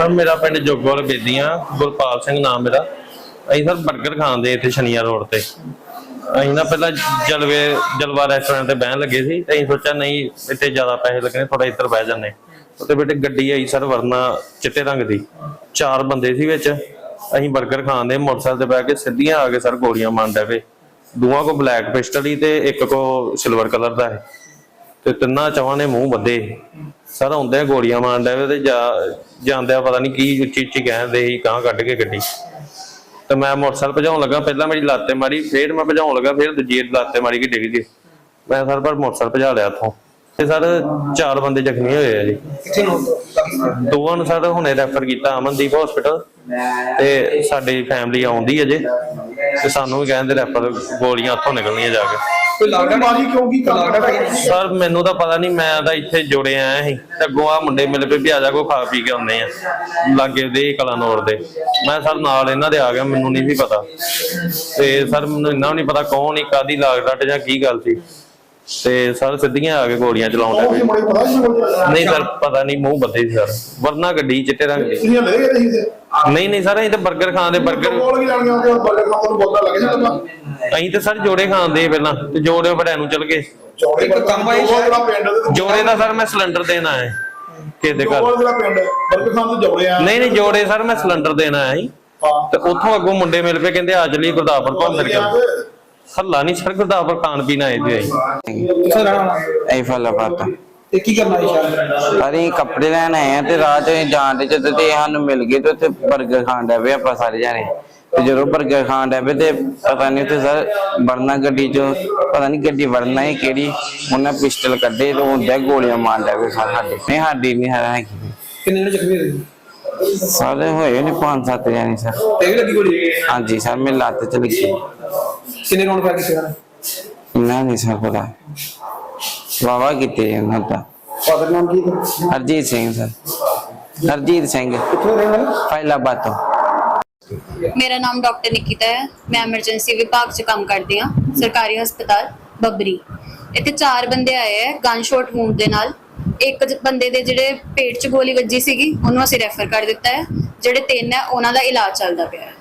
Sir, ਮੇਰਾ ਪਿੰਡ ਜੋਗੋਲ ਬੇਦੀਆਂ ਗੁਰਪਾਲ ਸਿੰਘ ਨਾਮ ਮੇਰਾ। ਅਸੀਂ ਸਰ 버ਗਰ ਖਾਂਦੇ ਇੱਥੇ ਸ਼ਨੀਆ ਰੋਡ ਤੇ। ਅਸੀਂ ਨਾ ਪਹਿਲਾਂ ਜਲਵੇ, ਜਲਵਾ ਰੈਸਟੋਰੈਂਟ ਤੇ ਬਹਿਣ ਲੱਗੇ ਸੀ ਤੇ ਅਸੀਂ ਸੋਚਿਆ ਨਹੀਂ, ਇੱਥੇ ਜ਼ਿਆਦਾ ਪੈਸੇ ਲੱਗਣੇ ਥੋੜਾ ਇੱਧਰ ਬਹਿ ਜਾਂਦੇ। ਉੱਤੇ ਬੇਟੇ ਗੱਡੀ ਆਈ ਸਰ ਵਰਨਾ ਚਿੱਟੇ ਰੰਗ ਦੀ। ਚਾਰ ਬੰਦੇ ਸੀ ਵਿੱਚ। ਅਸੀਂ 버ਗਰ ਖਾਂਦੇ, ਮੋਟਰਸਾਈਕਲ ਤੇ ਬਹਿ ਕੇ ਸਿੱਧੀਆਂ ਆ ਕੇ ਸਰ ਗੋਲੀਆਂ ਮਾਰਨ ਡੈ ਦੋਵਾਂ ਕੋ ਬਲੈਕ ਪਿਸਟਲ ਹੀ ਤੇ ਇੱਕ ਕੋ ਸਿਲਵਰ ਕਲਰ ਦਾ ਹੈ ਤੇ ਤਿੰਨਾਂ ਚਵਾਂ ਨੇ ਮੂੰਹ ਬੱਦੇ। ਸਰ ਹੁੰਦੇ ਗੋਲੀਆਂ ਮਾਰਨ ਡੈ ਪਏ ਤੇ ਜਾ- ਜਾਂਦਿਆਂ ਪਤਾ ਨਹੀਂ ਕੀ ਉੱਚੀ ਉੱਚੀ ਕਹਿੰਦੇ ਸੀ ਕਾਂ ਕੱਢ ਕੇ ਗੱਡੀ। ਤੇ ਮੈਂ ਮੋਟਰਸਾਈਕਲ ਭਜਾਉਣ ਲੱਗਾ ਪਹਿਲਾਂ ਮੇਰੀ ਲਾਤੇ ਮਾਰੀ ਫੇਰ ਮੈਂ ਭਜਾਉਣ ਲੱਗਾ ਫੇਰ ਦੂਜੀ ਲਾਤੇ ਮਾਰੀ ਕਿ ਡਿੱਗ ਗਈ। ਮੈਂ ਸਰ ਪਰ ਮੋਟਰਸਾਈਕਲ ਭਜਾ ਲਿਆ ਇੱਥੋਂ ਤੇ ਸਰ ਚਾਰ ਬੰਦੇ ਜ਼ਖਮੀ ਹੋਏ ਆ ਜੀ। ਦੋਵਾਂ ਨੂੰ ਸਰ ਹੁਣੇ ਰੈਫਰ ਕੀਤਾ ਅਮਨਦੀਪ ਹਸਪੀਟਲ ਤੇ ਸਾਡੀ ਫੈਮਿਲੀ ਆਉਂਦੀ ਅਜੇ ਤੇ ਸਾਨੂੰ ਵੀ ਕਹਿੰਦੇ ਰੈਫਰ ਗੋਲੀਆਂ ਉੱਥੋਂ ਨਿਕਲਣੀਆਂ ਜਾ ਕੇ। ਕੋਈ ਲੱਗਦਾ ਮਾਰੀ ਕਿਉਂ? ਕੀ ਲੱਗਦਾ ਸਰ ਮੈਨੂੰ ਤਾਂ ਪਤਾ ਨਹੀਂ ਮੈਂ ਤਾਂ ਇੱਥੇ ਜੁੜੇ ਆਇਆ ਸੀ ਤੇ ਅੱਗੋਂ ਆ ਮੁੰਡੇ ਮਿਲ ਪਏ ਵੀ ਆ ਜਾ ਕੋ ਖਾ ਪੀ ਕੇ ਆਉਂਦੇ ਆ। ਲਾਗੇ ਦੇ ਕਲਾਨੌਰ ਦੇ। ਮੈਂ ਸਰ ਨਾਲ ਇਹਨਾਂ ਦੇ ਆ ਗਿਆ ਮੈਨੂੰ ਨਹੀਂ ਸੀ ਪਤਾ। ਤੇ ਸਰ ਮੈਨੂੰ ਇੰਨਾ ਵੀ ਨਹੀਂ ਪਤਾ ਕੌਣ ਹੀ ਕਾਦੀ ਲਾਗ ਡੱਟ ਜਾਂ ਕੀ ਗੱਲ ਸੀ। ਤੇ ਸਰ ਸਿੱਧੀਆਂ ਆ ਕੇ ਗੋਲੀਆਂ ਚਲਾਉਣ ਲੱਗ ਪਏ। ਮੁੰਡੇ ਪਤਾ ਸੀ ਨਹੀਂ ਸਰ ਪਤਾ ਨਹੀਂ ਮੂੰਹ ਬੱਦੇ ਸੀ ਸਰ। ਵਰਨਾ ਗੱਡੀ ਚਿੱਟੇ ਰੰਗ ਦੀ। ਲੈ ਗਏ ਸੀ ਨਹੀਂ ਨਹੀਂ ਸਰ ਅਸੀਂ ਤਾਂ 버ਗਰ ਗਰ ਲੈਣ ਗਏ ਉਹ ਖਾਣ ਨੂੰ ਬੋਲਦਾ ਲੱਗ ਜਾਂਦਾ ਅਸੀਂ ਤਾਂ ਸਰ ਜੋੜੇ ਖਾਂਦੇ ਪਹਿਲਾਂ ਤੇ ਜੋੜੇ ਵੜਿਆਂ ਨੂੰ ਚਲ ਗਏ। ਕੰਮ ਆਈ ਦੇ ਜੋੜੇ ਦਾ ਸਰ ਮੈਂ ਸਿਲੰਡਰ ਦੇਣ ਆਇਆ ਕਿਸੇ ਦੇ ਘਰ। ਜੋੜੇ ਜਿਹੜਾ ਪਿੰਡ ਬਰਗਰ ਖਾਣ ਤੋਂ ਜੋੜੇ ਆ ਨਹੀਂ ਨਹੀਂ ਜੋੜੇ ਸਰ ਮੈਂ ਸਿਲੰਡਰ ਦੇਣ ਆਇਆ ਸੀ ਤੇ ਉੱਥੋਂ ਅੱਗੋਂ ਮੁੰਡੇ ਮਿਲ ਪਏ ਕਹਿੰਦੇ ਆ ਚਲੀ ਗੁਰਦਾਸਪੁਰ ਫਿਰ ਕੇ ਹੱਲਾ ਨਹੀਂ ਸਰ ਗੁਰਦਾਸਪੁਰ ਖਾਣ ਪੀਣ ਆਏ ਤੇ ਆਈ ਕਿੱਥੇ ਰਹਿਣਾ ਐਫਲਾਬਾਦ ਤੇ ਕੀ ਕਰਨਾ ਸ਼ਾਇਦ ਅਸੀਂ ਕੱਪੜੇ ਲੈਣ ਆਏ ਆ ਤੇ ਰਾਹ ਚ ਅਸੀਂ ਜਾਣ ਦੇ ਜਦੋਂ ਤੇ ਸਾਨੂੰ ਮਿਲ ਗਏ ਤੇ ਉੱਥੇ 버ਗਰ ਖਾਣ ਡੈ ਪਏ ਆਪਾਂ ਸਾਰੇ ਜਾਣੇ। ਤੇ ਜਦੋਂ 버ਗਰ ਖਾਣ ਡੈ ਪਏ ਤੇ ਪਤਾ ਨਹੀਂ ਉੱਥੇ ਸਰ ਵਰਨਾ ਗੱਡੀ ਚੋਂ ਪਤਾ ਨਹੀਂ ਗੱਡੀ ਵਰਨਾ ਹੀ ਕਿਹੜੀ ਉਹਨਾਂ ਪਿਸਟਲ ਕੱਢੇ ਤੇ ਉਹਦੇ ਗੋਲੀਆਂ ਮਾਰ ਪਏ ਸਰ ਸਾਡੇ। ਨਹੀਂ ਸਾਡੀ ਨਹੀਂ ਹੈ ਹੈਗੀ। ਕਿੰਨੇ ਨੇ ਜ਼ਖਮੀ ਹੋਏ ਸਾਰੇ ਹੋਏ ਨੇ ਪੰਜ ਸੱਤ ਜਾਣੇ ਸਰ। ਤੇ ਵੀ ਲੱਗੀ ਗੋਲੀ? ਹਾਂਜੀ ਸਰ ਮੇਰੀ ਲੱਤ ਚ ਲੱਗੀ। ਕਿੰਨੇ ਰੌਂਡ ਫਾਇਰ ਕੀਤੇ ਹਨ ਇੰਨਾ ਨਹੀਂ ਸਰ ਪਤਾ। ਵਾਵਾ ਕੀਤੇ ਉਹਨਾਂ ਦਾ ਫਾਦਰ ਨਾਮ ਕੀ ਹੈ ਹਰਜੀਤ ਸਿੰਘ ਸਰ। ਹਰਜੀਤ ਸਿੰਘ। ਕਿੱਥੋਂ ਰਹਿਣ ਵਾਲੇ? ਫੈਲਾਬਾਦ ਤੋਂ। ਮੇਰਾ ਨਾਮ ਡਾਕਟਰ ਨਿਕਿਤਾ ਹੈ। ਮੈਂ ਐਮਰਜੈਂਸੀ ਵਿਭਾਗ 'ਚ ਕੰਮ ਕਰਦੀ ਹਾਂ। ਸਰਕਾਰੀ ਹਸਪਤਾਲ ਬੱਬਰੀ। ਇੱਥੇ ਚਾਰ ਬੰਦੇ ਆਏ ਹੈ ਗਨ ਸ਼ਾਟ ਵੂੰਡ ਦੇ ਨਾਲ। ਇੱਕ ਜ- ਬੰਦੇ ਦੇ ਜਿਹੜੇ ਪੇਟ 'ਚ ਗੋਲੀ ਵੱਜੀ ਸੀਗੀ ਉਹਨੂੰ ਅਸੀਂ ਰੈਫਰ ਕਰ ਦਿੱਤਾ ਹੈ। ਜਿਹੜੇ ਤਿੰਨ ਹੈ ਉਹਨਾਂ ਦਾ ਇਲਾਜ ਚੱਲਦਾ ਪਿਆ ਹੈ।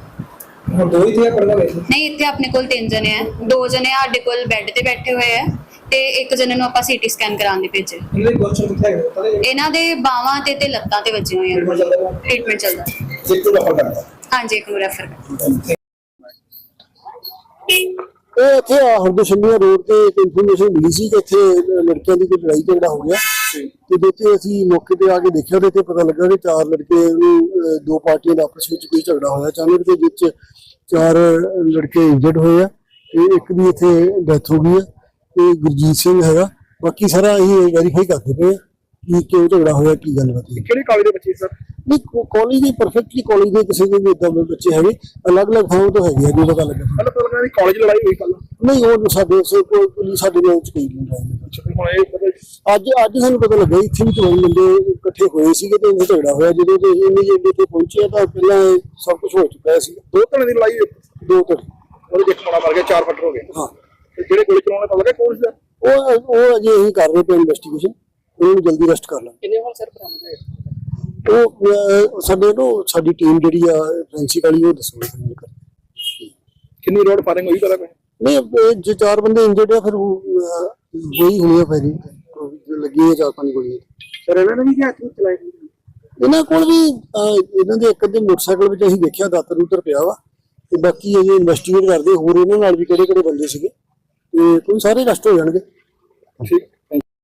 ਹੁਣ ਦੋ ਹੀ ਥੇ ਪੜਦਾ ਗਏ ਨਹੀਂ ਇੱਥੇ ਆਪਣੇ ਕੋਲ ਤਿੰਨ ਜਣੇ ਹੈ ਦੋ ਜਣੇ ਸਾਡੇ ਕੋਲ ਬੈੱਡ ਤੇ ਬੈਠੇ ਹੋਏ ਹੈ ਤੇ ਇੱਕ ਜਣੇ ਨੂੰ ਆਪਾਂ ਸੀਟੀ ਸਕੈਨ ਕਰਾਉਣ ਲਈ ਭੇਜੇ ਇਹਦੇ ਕੁਐਸਚਨ ਕਿੱਥੇ ਹੈ ਪਤਾ ਨਹੀਂ। ਇਹਨਾਂ ਦੇ ਬਾਹਾਂ ਤੇ ਤੇ ਲੱਤਾਂ ਤੇ ਵੱਜੇ ਹੋਏ ਟ੍ਰੀਟਮੈਂਟ ਆ ਚੱਲਦਾ ਕਰਦਾ ਹਾਂਜੀ ਇੱਕ ਨੂੰ ਰੈਫਰ ਕਰ ਇਹ ਇੱਥੇ ਆ ਹਰਦਸ਼ਮੀਆ ਰੋਡ ਤੇ ਇੱਕ ਇਨਫੋਰਮੇਸ਼ਨ ਮਿਲੀ ਸੀ ਕਿ ਇੱਥੇ ਲੜਕਿਆਂ ਦੀ ਕੋਈ ਲੜਾਈ ਝਗੜਾ ਹੋ ਗਿਆ? ਤੇ ਜਿੱਥੇ ਅਸੀਂ ਮੌਕੇ ਤੇ ਆ ਕੇ ਦੇਖਿਆ ਤੇ ਪਤਾ ਲੱਗਾ ਕਿ ਚਾਰ ਲੜਕੇ ਨੂੰ ਦੋ ਪਾਰਟੀਆਂ ਦਾ ਆਪਸ ਵਿੱਚ ਕੋਈ ਝਗੜਾ ਹੋਇਆ। ਅਚਾਨਕ ਦੇ ਵਿੱਚ ਚਾਰ ਲੜਕੇ ਇੰਜਰਡ ਹੋਏ ਆ ਤੇ ਇੱਕ ਦੀ ਇੱਥੇ ਡੈਥ ਹੋ ਗਈ ਹੈ ਤੇ ਗੁਰਜੀਤ ਸਿੰਘ ਹੈਗਾ। ਬਾਕੀ ਸਾਰਾ ਅਸੀਂ ਵੈਰੀਫਾਈ ਕਰਦੇ ਪਏ ਕਿ ਕਿਉਂ ਝਗੜਾ ਹੋਇਆ ਕੀ ਗੱਲ ਬਾਤ ਹੈ ਕਿਹੜੀ ਕਾਲਜ ਦੇ ਬੱਚੇ ਸਰ? ਨਹੀਂ ਕਾਲਜ ਦੇ ਪਰਫੈਕਟਲੀ ਕਾਲਜ ਦੇ ਕਿਸੇ ਦੇ ਵੀ ਇਦਾਂ ਦੇ ਬੱਚੇ ਹੈਗੇ। ਅਲੱਗ-ਅਲੱਗ ਥਾਵਾਂ ਤੋਂ ਹੈਗੇ ਆ ਜੋ ਪਤਾ ਲੱਗਾ। ਪਤਾ ਲੱਗਾ ਕਾਲਜ ਲੜਾਈ ਹੋਈ ਕੱਲ ਨਹੀਂ ਉਹ ਸਾਡੇ ਸੇ ਕੋਈ ਕੋਈ ਸਾਡੇ ਨਾਲ ਚ ਕੋਈ ਨਹੀਂ ਹੁਣ ਇਹ ਪਤਾ ਅੱਜ ਅੱਜ ਸਾਨੂੰ ਪਤਾ ਲੱਗਾ ਇੱਥੇ ਵੀ ਦੋ ਬੰਦੇ ਇਕੱਠੇ ਹੋਏ ਸੀਗੇ ਤੇ ਉਹ ਝਗੜਾ ਹੋਇਆ ਜਦੋਂ ਤੇ ਇਮੀਡੀਏਟ ਇੱਥੇ ਪਹੁੰਚੇ ਤਾਂ ਪਹਿਲਾਂ ਇਹ ਸਭ ਕੁਝ ਹੋ ਚੁੱਕਾ ਸੀ। ਦੋ ਧੜੇ ਦੀ ਲੜਾਈ ਹੋਈ। ਦੋ ਤੋਂ ਉਹਦੇ ਇੱਕ ਮੁੰਡਾ ਮਰ ਗਿਆ ਚਾਰ ਫੱਟਰ ਹੋ ਗਏ। ਹਾਂ। ਤੇ ਜਿਹੜੇ ਗੋਲੀ ਚਲਾਉਣ ਪਤਾ ਲੱਗਾ ਕੌਣ ਸੀ ਉਹ ਉਹ ਅਜੇ ਅਸੀਂ ਕਰ ਰਹੇ ਪਏ ਇਨਵੈਸਟੀਗੇਸ਼ਨ ਉਹਨੂੰ ਜਲਦੀ ਅਰੈਸਟ ਕਰ ਲਾਂਗੇ। ਕਿੰਨੇ ਵਾਰ ਸਰ ਬਰਾਮਦ ਹੋਏ? ਉਹ ਅਹ, ਸਾਡੇ ਨੂੰ ਸਾਡੀ ਟੀਮ ਜਿਹੜੀ ਆ ਫ੍ਰੈਂਸਿਕ ਵਾਲੀ ਉਹ ਦੱਸੋ। ਕਿੰਨੀ ਰੋਡ ਫਾਇਰਿੰਗ ਹੋਈ ਪਤਾ ਕੋਈ? ਨਹੀਂ ਇਹ ਜੇ ਚਾਰ ਬੰਦੇ ਇੰਜਰਡ ਆ ਫਿਰ ਅਹ, ਹੋਈ ਹੋਣੀ ਆ ਫਾਇਰਿੰਗ ਲੱਗੀ ਹੈ ਚਾਰ ਪੰਜ ਗੋਲੀਆਂ। ਸਰ ਇਹਨਾਂ ਨੇ ਵੀ ਕਿਹਾ ਕਿ ਚਲਾਈ ਇਹਨਾਂ ਕੋਲ ਵੀ ਇਹਨਾਂ ਦੇ ਇੱਕ ਦੇ ਮੋਟਰਸਾਈਕਲ ਵਿੱਚ ਅਸੀਂ ਦੇਖਿਆ ਦਾਤਰ ਉਤਰ ਪਿਆ ਵਾ। ਤੇ ਬਾਕੀ ਅਜੇ ਇਨਵੈਸਟੀਗੇਟ ਕਰਦੇ ਹੋਰ ਇਹਨਾਂ ਨਾਲ ਵੀ ਕਿਹੜੇ ਕਿਹੜੇ ਬੰਦੇ ਸੀਗੇ। ਤੇ ਕੋਈ ਸਾਰੇ ਅਰੈਸਟ ਹੋ ਜਾਣਗੇ। ਠੀਕ।